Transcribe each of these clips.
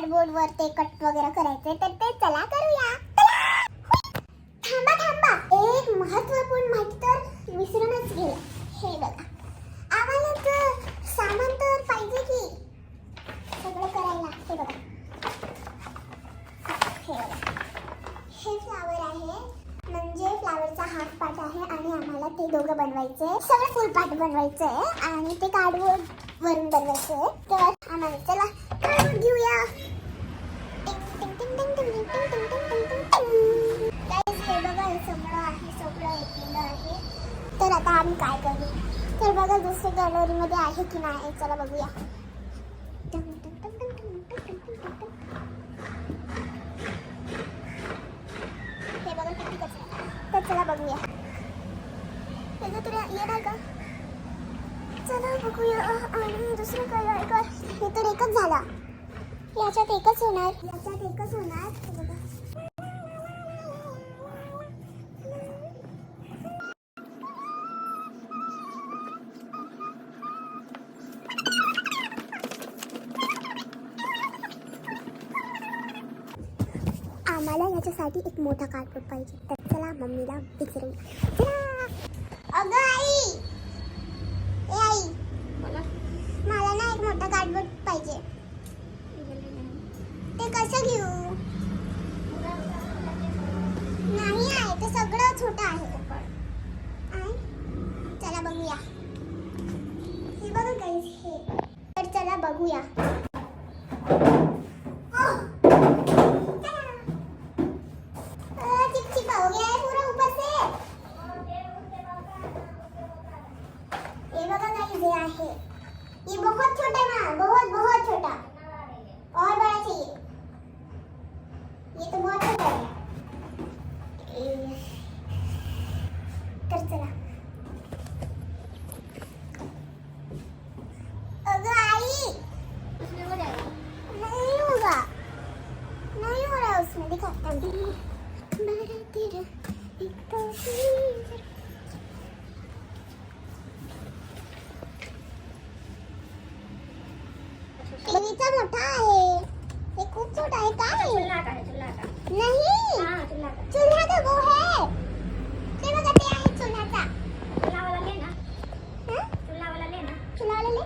ते कट वगैरे करायचे तर ते चला करूया. थांबा थांबा. एक महत्त्वपूर्ण माहिती तर विसरूनच गेले. हे बघा. आम्हाला तर सामान तर पाहिजे की? सगळं करायला. हे बघा. हे बघा. हे फ्लावर आहे. म्हणजे फ्लावरचा हाफ पार्ट आहे आणि आम्हाला ते दोघं बनवायचे. सगळं फुल पार्ट बनवायचं आहे आणि ते कार्डबोर्ड वरून बनवायचं आहे तर आम्हाला चला कार्डबोर्ड घेऊया. तर आता आम्ही काय करू तर बघा दुसऱ्या गॅलरीमध्ये आहे की नाही चला बघूया. हे बघा किती कचरा तर चला बघूया. त्याचं तुला येणार का चला बघूया आणि दुसरं काय? काय? हे तर एकच झाला. याच्यात एकच होणार. याच्यात एकच होणार. आम्हाला याच्यासाठी एक मोठा कार्डबोर्ड पाहिजे. तर चला मम्मीला विचारू चला. अगं आई! ए आई! मला ना एक मोठा कार्डबोर्ड पाहिजे. ते कसं घेऊ? नाही आहे ते सगळं छोटं आहे चला बघूया. हे बघा guys, हे. तर चला बघूया आह! चिपचिपा हो गया है पूरा ऊपर से ये बघा गाइस ये आहे ये बहुत छोटा ना बहुत बहुत छोटा और बड़ा चाहिए ये तो बहुत छोटा है ए, तर चला अगं आई नहीं होगा नहीं हो रहा उसमें दिखाता हूँ मेरे तेरे एक तस्वीर बगीचा मोठा आहे हे? खूप छोटा आहे काय चुल्हा का चुल्हा का नाही हाँ चुल्हा का चुल्हा का वो है ते बघा ते आहे चुल्हाचा चुल्हा वाला हं? चुल्हा ले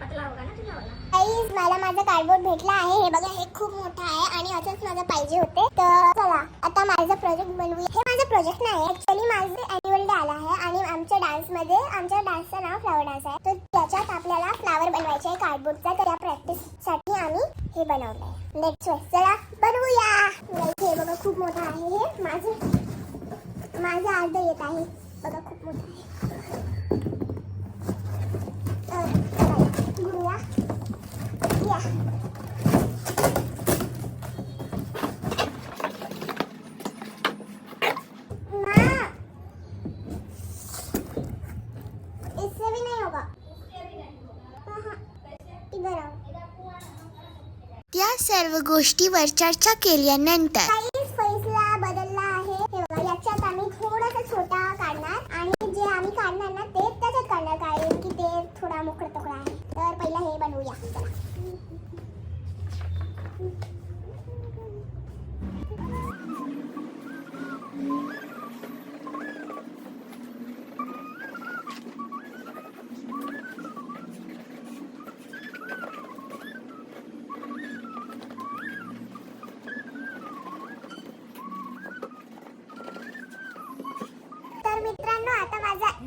पतला होगा ना चुल्हा वाला गाईज मला माझा कार्डबोर्ड भेटला आहे. हे बघा खूप मोठं आहे आणि असंच माझं पाहिजे होते. तर चला आता माझं प्रोजेक्ट बनवूया. हे माझं प्रोजेक्ट नाही ऍक्च्युली माझं अॅन्युअल डे आला आहे आणि आमच्या डान्समध्ये आमच्या डान्सचं नाव फ्लावर डान्स आहे. तर त्याच्यात आपल्याला फ्लावर बनवायचे आहे कार्डबोर्डचा तर या प्रॅक्टिससाठी आम्ही हे बनवलं आहे नेक्स्ट वेळेस चला बनवूया. हे बघा खूप मोठं आहे हे. माझं माझं अर्ध येत आहे. बघा खूप मोठं आहे तर चला गुरुया या माँ इससे भी नहीं होगा हाँ, हाँ, इधर आओ त्या सर्व गोष्टीवर चर्चा केल्यानंतर.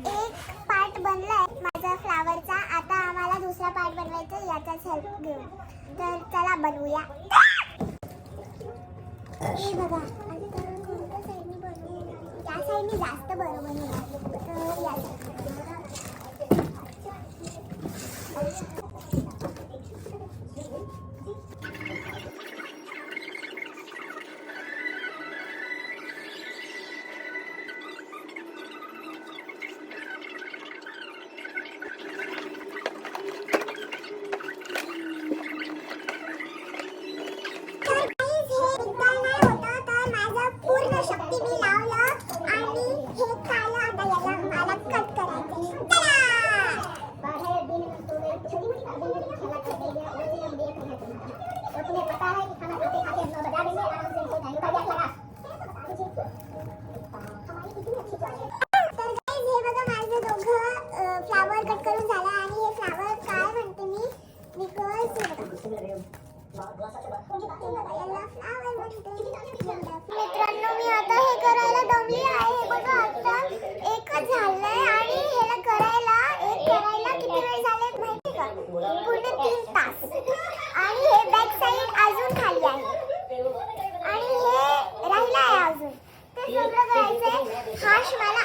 एक पार्ट बनलाय माझा फ्लावरचा आता आम्हाला दुसरा पार्ट बनवायचा याचाच हेल्प घेऊन तर चला बनवूया. हे बघा आता कोणत्या साईडने बनवू या जास्त बरं बनवू तर या मित्रांनो मी आता हे करायला दमली आहे. बघा आता एकच झालंय आणि करायला एक करायला किती वेळ झाले माहिती का? पूर्ण तीन तास. आणि हे बॅक साईड अजून खाली आहे. आणि हे राहिलं आहे अजून. ते सगळं करायचंय. हाश मला